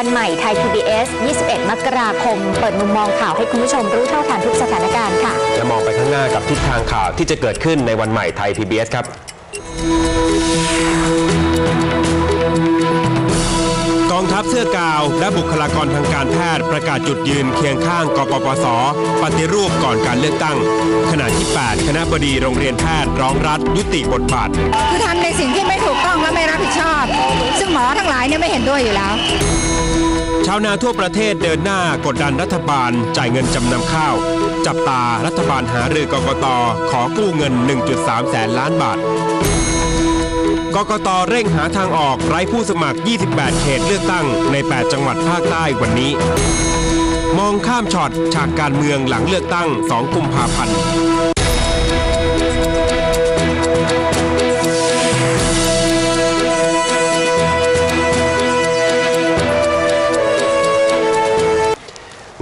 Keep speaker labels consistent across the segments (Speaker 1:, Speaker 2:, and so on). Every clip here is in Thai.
Speaker 1: วันใหม่ไทย PBS 21 มกราคม เปิดมุมมองข่าวให้คุณผู้ชมรู้เท่าทันทุกสถานการณ์ค่ะ
Speaker 2: และมองไปข้างหน้ากับทิศทางข่าวที่จะเกิดขึ้นในวันใหม่ไทย PBS ครับกองทัพเสื้อกาว และบุคลากรทางการแพทย์ประกาศจุดยืนเคียงข้างกปปส ปฏิรูปก่อนการเลือกตั้ง ขณะที่ 8 คณะบดีโรงเรียนแพทย์ร้องรัฐยุติบทบาท
Speaker 3: คือทำในสิ่งที่ไม่ถูกต้องและไม่รับผิดชอบ ซึ่งหมอทั้งหลายเนี่ยไม่เห็นด้วยอยู่แล้ว
Speaker 2: ชาวนาทั่วประเทศเดินหน้ากดดันรัฐบาล จ่ายเงินจำนำข้าว จับตารัฐบาลหารือกกตขอกู้เงิน 1.3 แสนล้านบาทกกตเร่งหาทางออกไร้ผู้สมัคร 28 เขตเลือกตั้งใน 8 จังหวัดภาคใต้วันนี้ มองข้ามช็อตฉากการเมืองหลังเลือกตั้ง 2 กุมภาพันธ์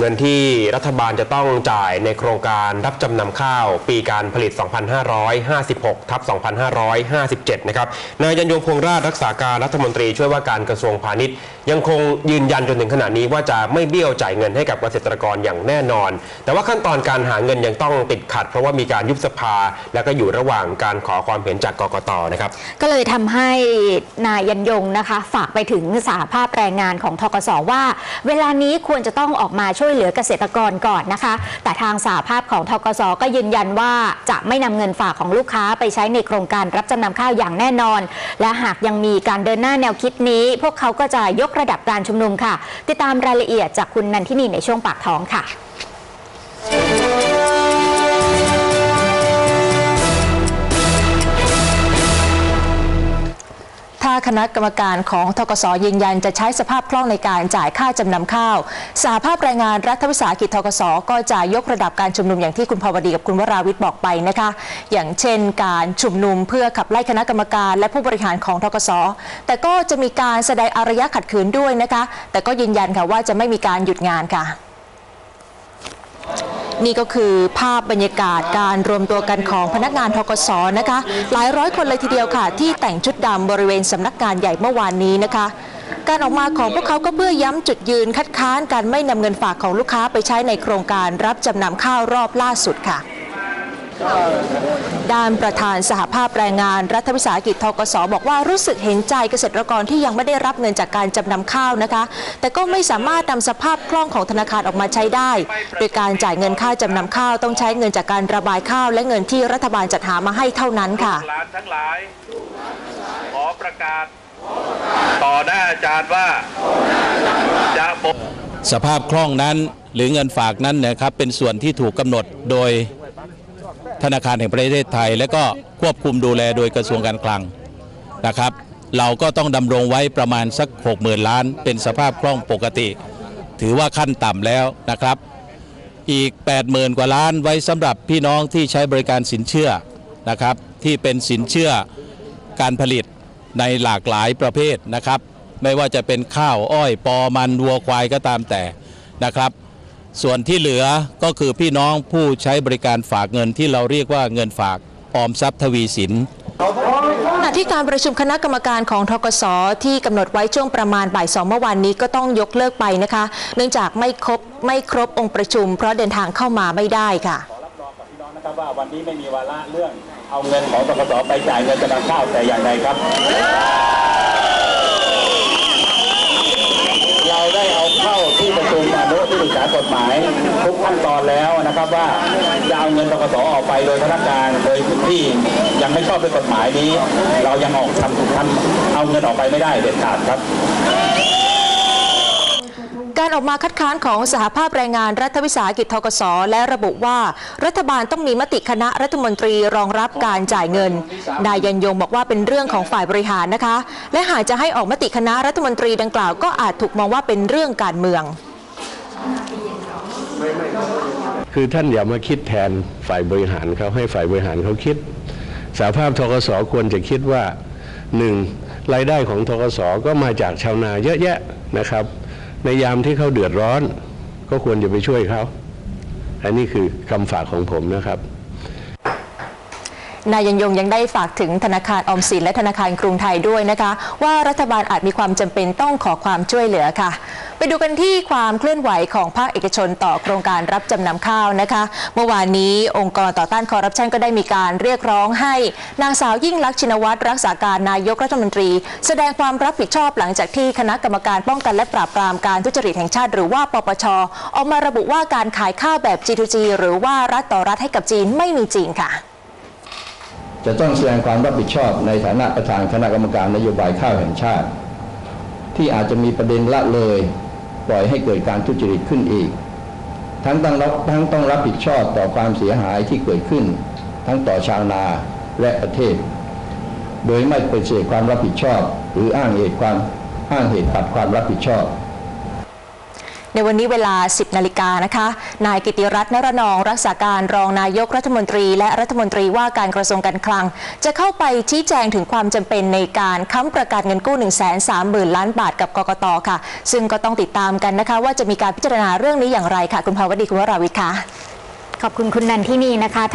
Speaker 2: งินที่รัฐบาลจะต้องจ่ายในโครงการรับจำนำข้าว ปีการผลิต 2556 ทับ 2557 นะครับ นายยันยงพงราชรักษาการรัฐมนตรีช่วยว่าการกระทรวงพาณิชย์ ยังคงยืนยันจนถึงขณะนี้ว่าจะไม่เบี้ยวจ่ายเงินให้กับเกษตรกรอย่างแน่นอน แต่ว่าขั้นตอนการหาเงินยังต้องติดขัด เพราะว่ามีการยุบสภา และก็อยู่ระหว่างการขอความเห็นจากกกตนะครับ
Speaker 1: ก็เลยทำให้นายยันยงนะคะ ฝากไปถึงสหภาพแรงงานของทกสว่า เวลานี้ควรจะต้องออกมาช่วยเหลือเกษตรกรก่อนนะคะ แต่ทางสาภาพของทกสก็ยืนยันว่าจะไม่นำเงินฝากของลูกค้าไปใช้ในโครงการรับจำนำข้าวอย่างแน่นอน และหากยังมีการเดินหน้าแนวคิดนี้ พวกเขาก็จะยกระดับการชุมนุมค่ะ ติดตามรายละเอียดจากคุณนันทินีในช่วงปากท้องค่ะ
Speaker 4: คณะกรรมการของทกสยืนยันจะใช้สภาพคล่องในการจ่ายค่าจำนำข้าวสหภาพแรงงานรัฐวิสาหกิจทกสก็จะยกระดับการชุมนุมอย่างที่คุณภาวดีกับคุณวราวิทย์บอกไปนะคะ อย่างเช่น การชุมนุมเพื่อขับไล่คณะกรรมการ และผู้บริหารของทกสแต่ก็จะมีการแสดงอารยะขัดขืนด้วยนะคะ แต่ก็ยืนยันค่ะว่าจะไม่มีการหยุดงานค่ะ นี่ก็คือภาพบรรยากาศการรวมตัวกันของพนักงานทกศนะคะ หลายร้อยคนเลยทีเดียวค่ะ ที่แต่งชุดดำบริเวณสำนักงานใหญ่เมื่อวานนี้นะคะการออกมาของพวกเขาก็เพื่อย้ำจุดยืนคัดค้านการไม่นำเงินฝากของลูกค้าไปใช้ในโครงการรับจำนำข้าวรอบล่าสุดค่ะ ด้านประธานสหภาพแรงงานรัฐวิสาหกิจทกสบอกว่ารู้สึกเห็นใจเกษตรกรที่ยังไม่ได้รับเงินจากการจำนำข้าวนะคะ แต่ก็ไม่สามารถนำสภาพคล่องของธนาคารออกมาใช้ได้ โดยการจ่ายเงินค่าจำนำข้าวต้องใช้เงินจากการระบายข้าวและเงินที่รัฐบาลจัดหามาให้เท่านั้นค่ะ
Speaker 5: ร้านทั้งหลายขอประกาศ ต่อหน้าอาจารย์ว่าจะบ
Speaker 6: สภาพคล่องนั้นหรือเงินฝากนั้นนะครับเป็นส่วนที่ถูกกำหนดโดย ธนาคารแห่งประเทศไทย และก็ควบคุมดูแลโดยกระทรวงการคลังนะครับ เราก็ต้องดำรงไว้ประมาณสัก 60,000 ล้าน เป็นสภาพคล่องปกติ ถือว่าขั้นต่ำแล้วนะครับ อีก 80,000 กว่าล้านไว้สำหรับพี่น้องที่ใช้บริการสินเชื่อนะครับ ที่เป็นสินเชื่อการผลิตในหลากหลายประเภทนะครับ ไม่ว่าจะเป็นข้าวอ้อยปอมันวัวควายก็ตามแต่นะครับ ส่วนที่เหลือก็คือพี่น้องผู้ใช้บริการฝากเงินที่เราเรียกว่าเงินฝากออมทรัพย์ทวีสิน
Speaker 4: ขณะที่การประชุมคณะกรรมการของทกสที่กำหนดไว้ช่วงประมาณบ่ายสองเมื่อวานนี้ก็ต้องยกเลิกไปนะคะ เนื่องจากไม่ครบไม่ครบองค์ประชุม เพราะเดินทางเข้ามาไม่ได้ค่ะ
Speaker 7: นะครับว่าวันนี้ไม่มีวาระเรื่องเอาเงินของตกสไปจ่ายเงินจำนำข้าวแต่อย่างใดครับ เราได้เอาเข้าที่ประชุมอนุที่ปรึ กฎหมายทุกขั้นตอนแล้วนะครับว่าจะเอาเงินตกสออกไปโดยพนักงานโดยที่ยังไม่ชอบด้วยกฎหมายนี้ เรายังออกทำทำเอาเงินออกไปไม่ได้เด็ดขาดครับ
Speaker 4: การออกมาคัดค้านของสหภาพแรงงานรัฐวิสาหกิจทกสและระบุว่ารัฐบาลต้องมีมติคณะรัฐมนตรีรองรับการจ่ายเงิน นายยันยงบอกว่าเป็นเรื่องของฝ่ายบริหารนะคะ และหากจะให้ออกมติคณะรัฐมนตรีดังกล่าวก็อาจถูกมองว่าเป็นเรื่องการเมือง
Speaker 8: คือท่านอย่ามาคิดแทนฝ่ายบริหารเขาให้ฝ่ายบริหารเขาคิด สาภาพทกสควรจะคิดว่าหนึ่งรายได้ของทกสก็มาจากชาวนาเยอะแยะนะครับ ในยามที่เขาเดือดร้อน ก็ควรจะไปช่วยเขาอันนี้คือคำฝากของผมนะครับ
Speaker 4: นายยันยงยังได้ฝากถึงธนาคารออมสินและธนาคารกรุงไทยด้วยนะคะ ว่ารัฐบาลอาจมีความจำเป็นต้องขอความช่วยเหลือค่ะ ไปดูกันที่ความเคลื่อนไหวของภาคเอกชนต่อโครงการรับจำนำข้าวนะคะ เมื่อวานนี้องค์กรต่อต้านคอร์รัปชันก็ได้มีการเรียกร้องให้ นางสาวยิ่งลักษณ์ชินวัตรรักษาการนายกรัฐมนตรี แสดงความรับผิดชอบหลังจากที่คณะกรรมการป้องกันและปราบปรามการทุจริตแห่งชาติหรือว่าปปชออกมาระบุว่าการขายข้าวแบบ G2G หรือว่ารัฐต่อรัฐให้กับจีนไม่มีจริงค่ะ
Speaker 9: จะต้องแสดงความรับผิดชอบในฐานะประธานคณะกรรมการนโยบายข้าวแห่งชาติ ที่อาจจะมีประเด็นละเลย ปล่อยให้เกิดการทุจริตขึ้นอีก ทั้งต้องรับทั้งต้องรับผิดชอบต่อความเสียหายที่เกิดขึ้น ทั้งต่อชาวนาและประเทศ โดยไม่ปฏิเสธความรับผิดชอบ หรืออ้างเหตุความอ้างเหตุปัดความรับผิดชอบ
Speaker 4: ในวันนี้เวลา 10 นาฬิกานะคะ นายกิติรัตน์นรนอง รักษาการรองนายกรัฐมนตรี และรัฐมนตรีว่าการกระทรวงการคลัง จะเข้าไปชี้แจงถึงความจำเป็นในการค้ำประกันเงินกู้ 1 3 0 0 0 0 ล้านบาทกับกกตค่ะ ซึ่งก็ต้องติดตามกันนะคะ ว่าจะมีการพิจารณาเรื่องนี้อย่างไรค่ะ คุณภาวดีคุณวราวิทย์คะ
Speaker 1: ขอบคุณคุณนันที่นี่นะคะ